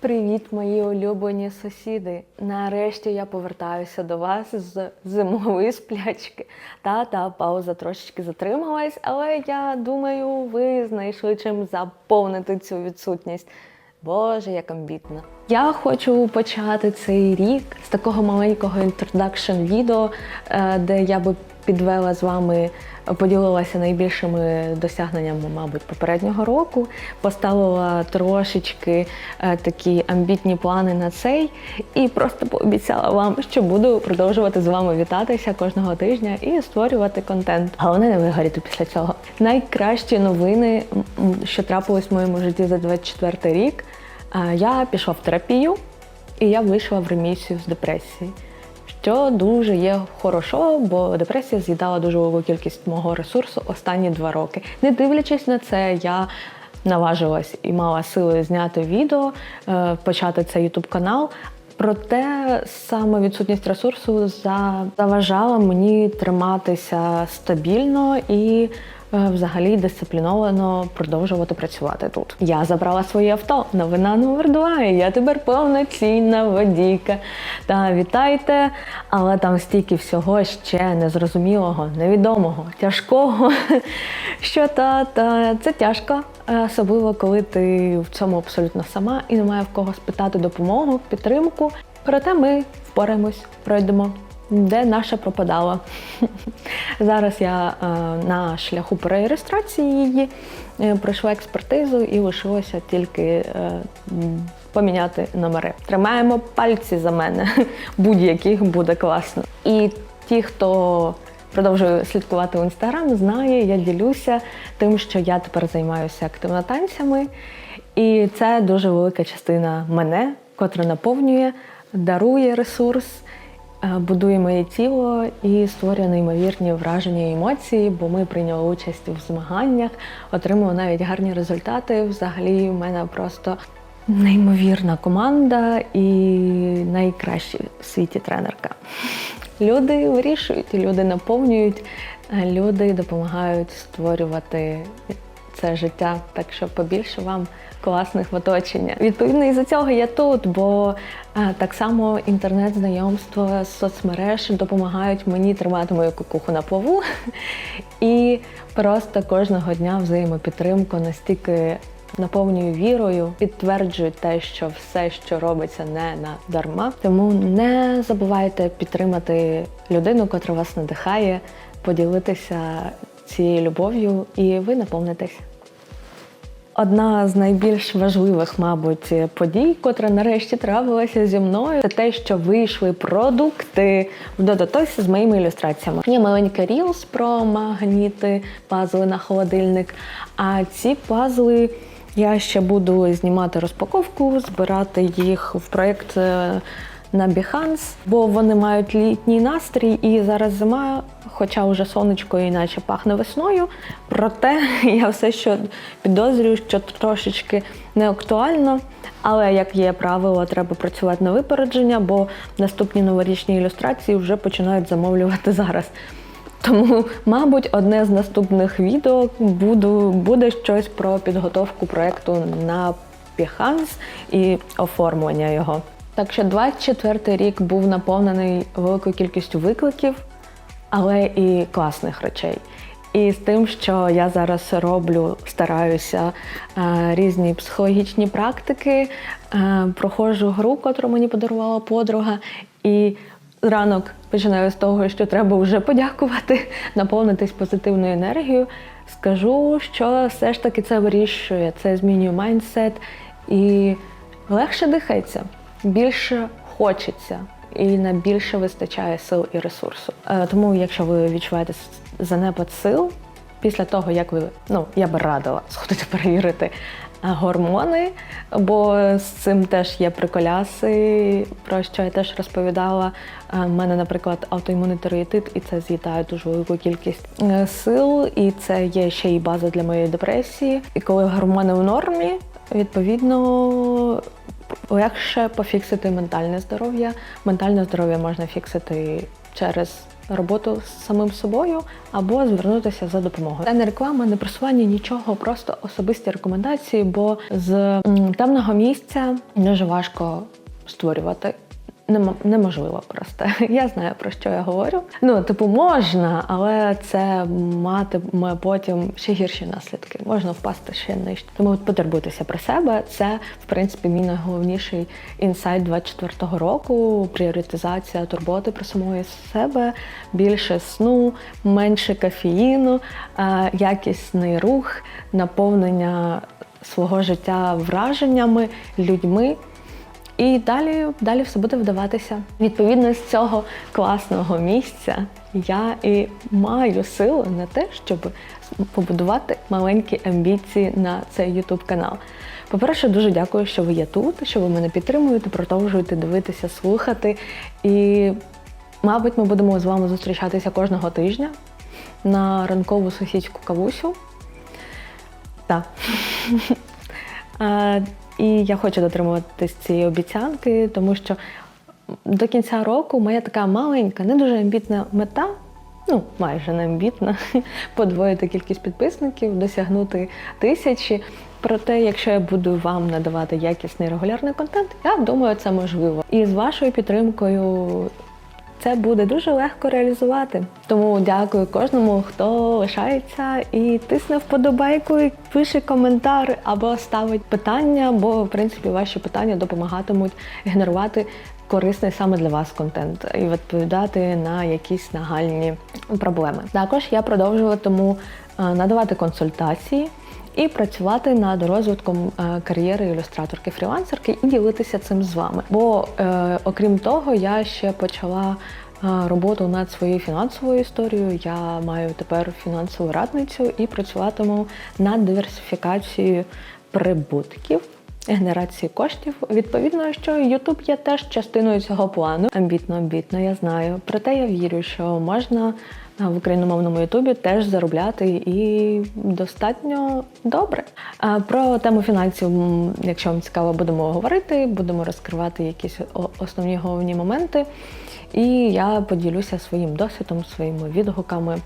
Привіт, мої улюблені сусіди! Нарешті я повертаюся до вас з зимової сплячки. Та та пауза трошечки затрималась, але я думаю, ви знайшли чим заповнити цю відсутність. Боже, як амбітно. Я хочу почати цей рік з такого маленького інтродакшн відео, е, де я би підвела з вами, поділилася найбільшими досягненнями, мабуть, попереднього року. Поставила трошечки е, такі амбітні плани на цей, і просто пообіцяла вам, що буду продовжувати з вами вітатися кожного тижня і створювати контент. Головне не вигоріти після цього. Найкращі новини, що трапилось в моєму житті за 24 рік. Е, Я пішла в терапію і я вийшла в ремісію з депресії. Що дуже є хорошо, бо депресія з'їдала дуже велику кількість мого ресурсу останні два роки. Не дивлячись на це, я наважилась і мала сили зняти відео, е, почати цей ютуб канал. Проте саме відсутність ресурсу заважала мені триматися стабільно і взагалі дисципліновано продовжувати працювати тут. Я забрала своє авто. Новина номер два. Я тепер повноцінна водійка. Та вітайте, але там стільки всього ще незрозумілого, невідомого, тяжкого. Що та, та це тяжко, е, особливо коли ти в цьому абсолютно сама і немає в кого спитати допомогу, підтримку. Проте ми впораємось, пройдемо. Де наша пропадала. Зараз я е, на шляху перереєстрації її, е, пройшла експертизу і лишилося тільки е, поміняти номери. Тримаємо пальці за мене, будь-яких буде класно. І ті, хто продовжує слідкувати в інстаграм, знає, я ділюся тим, що я тепер займаюся активно танцями. І це дуже велика частина мене, котра наповнює, дарує ресурс, будує моє тіло і створює неймовірні враження і емоції, бо ми прийняли участь в змаганнях, отримали навіть гарні результати. Взагалі, в мене просто неймовірна команда і найкраща в світі тренерка. Люди вирішують, люди наповнюють, е, люди допомагають створювати це життя. Так що побільше вам класних в оточення. Відповідно, із за цього я тут, бо е, так само інтернет-знайомства, соцмереж допомагають мені тримати мою кукуху на плаву. І просто кожного дня взаємопідтримку настільки наповнюю вірою, підтверджую те, що все, що робиться, не на дарма. Тому не забувайте підтримати людину, котра вас надихає, поділитися цією любов'ю, і ви наповнитесь. Одна з найбільш важливих, мабуть, подій, котра нарешті трапилася зі мною, це те, що вийшли продукти в Додотосі з моїми ілюстраціями. Є маленький рілс про магніти, пазли на холодильник. А ці пазли я ще буду знімати розпаковку, збирати їх в проєкт е, на Behance, бо вони мають літній настрій, і зараз зима, хоча вже сонечко іначе пахне весною. Проте я все ще підозрюю, що трошечки не актуально. Але як є правило, треба працювати на випередження, бо наступні новорічні ілюстрації вже починають замовлювати зараз. Тому, мабуть, одне з наступних відео буду, буде щось про підготовку проєкту на Behance і оформлення його. Так що 24 рік був наповнений великою кількістю викликів, але і класних речей. І з тим, що я зараз роблю, стараюся е, різні психологічні практики, е, проходжу гру, котру мені подарувала подруга, і ранок починаю з того, що треба вже подякувати, наповнитись позитивною енергією. Скажу, що все ж таки це вирішує, це змінює майндсет і легше дихається, більше хочеться і на більше вистачає сил і ресурсу. Е, Тому, якщо ви відчуваєте занепад сил, після того як ви, ну я би радила сходити перевірити е, гормони, бо з цим теж є приколяси, про що я теж розповідала. У мене, наприклад, автоімунний тиреоїдит, і це з'їдає дуже велику кількість е, сил, і це є ще й база для моєї депресії. І коли гормони в нормі, відповідно легше пофіксити ментальне здоров'я. Ментальне здоров'я можна фіксити через роботу з самим собою або звернутися за допомогою. Це не реклама, не просування нічого, просто особисті рекомендації, бо з темного місця дуже важко створювати. Неможливо просто. Я знаю про що я говорю. Ну, типу, можна, але це матиме потім ще гірші наслідки. Можна впасти ще нижче. Тому потурбуйтеся про себе. Це, в принципі, мій найголовніший інсайт 24-го року. Пріоритизація турботи про самої себе, більше сну, менше кофеїну, е, якісний рух, наповнення свого життя враженнями, людьми. І далі, далі все буде вдаватися. Відповідно, з цього класного місця я і маю силу на те, щоб побудувати маленькі амбіції на цей YouTube канал. По-перше, дуже дякую, що ви є тут, що ви мене підтримуєте, продовжуєте дивитися, слухати. І, мабуть, ми будемо з вами зустрічатися кожного тижня на ранкову сусідську кавусю. Так. І я хочу дотримуватись цієї обіцянки, тому що до кінця року моя така маленька, не дуже амбітна мета, ну майже не амбітна, подвоїти кількість підписників, досягнути тисячі. Проте, якщо я буду вам надавати якісний регулярний контент, я думаю, це можливо. І з вашою підтримкою це буде дуже легко реалізувати. Тому дякую кожному, хто лишається і тисне вподобайку, і пише коментар або ставить питання, бо в принципі ваші питання допомагатимуть генерувати корисний саме для вас контент і відповідати на якісь нагальні проблеми. Також я продовжуватиму е, надавати консультації. І працювати над розвитком е, кар'єри ілюстраторки-фрілансерки і ділитися цим з вами. Бо е, окрім того, я ще почала е, роботу над своєю фінансовою історією. Я маю тепер фінансову радницю і працюватиму над диверсифікацією прибутків. Генерації коштів. Відповідно, що YouTube є теж частиною цього плану. Амбітно, амбітно, я знаю. Проте я вірю, що можна в україномовному Ютубі теж заробляти і достатньо добре. Про тему фінансів, якщо вам цікаво, будемо говорити, будемо розкривати якісь основні головні моменти. І я поділюся своїм досвідом, своїми відгуками,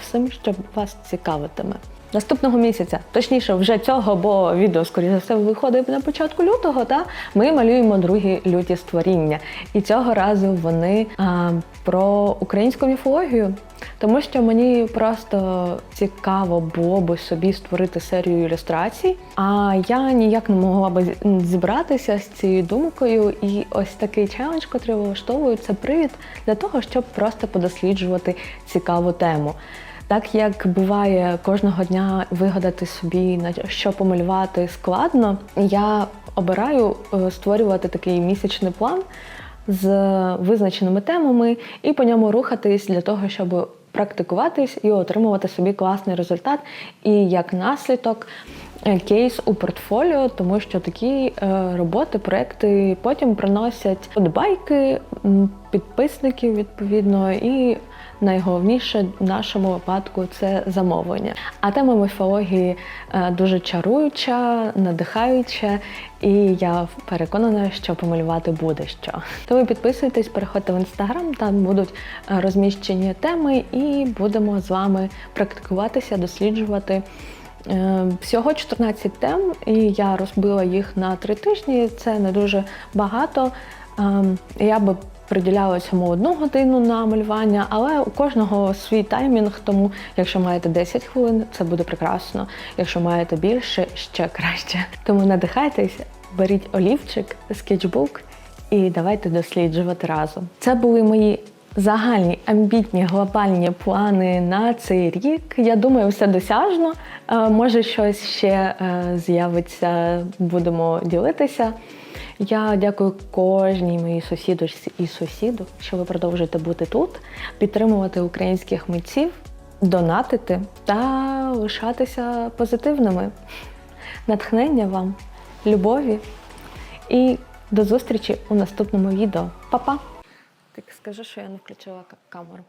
всім, що вас цікавитиме. Наступного місяця, точніше, вже цього, бо відео, скоріше за все, виходить на початку лютого. Та ми малюємо другі люті створіння. І цього разу вони а, про українську міфологію, тому що мені просто цікаво було би собі створити серію ілюстрацій. А я ніяк не могла би зібратися з цією думкою. І ось такий челендж, який влаштовую, це привід для того, щоб просто подосліджувати цікаву тему. Так як буває кожного дня вигадати собі на що помалювати складно, я обираю е, створювати такий місячний план з визначеними темами і по ньому рухатись для того, щоб практикуватись і отримувати собі класний результат. І як наслідок е, кейс у портфоліо, тому що такі е, роботи, проекти потім приносять подбайки, підписників відповідно і. Найголовніше в нашому випадку це замовлення. А тема міфології е, дуже чаруюча, надихаюча, і я переконана, що помалювати буде що. Тому підписуйтесь, переходьте в інстаграм, там будуть е, розміщені теми, і будемо з вами практикуватися, досліджувати. Е, Всього 14 тем, і я розбила їх на три тижні. Це не дуже багато. Ем, Я би приділяла цьому одну годину на малювання, але у кожного свій таймінг, тому якщо маєте 10 хвилин, це буде прекрасно. Якщо маєте більше, ще краще. Тому надихайтесь, беріть олівчик, скетчбук і давайте досліджувати разом. Це були мої загальні амбітні глобальні плани на цей рік. Я думаю, все досяжно. Е, Може, щось ще е, з'явиться, будемо ділитися. Я дякую кожній моїй сусідочці і сусіду, що ви продовжуєте бути тут, підтримувати українських митців, донатити та лишатися позитивними. Натхнення вам, любові і до зустрічі у наступному відео. Па-па! Так скажи, що я не включила камеру.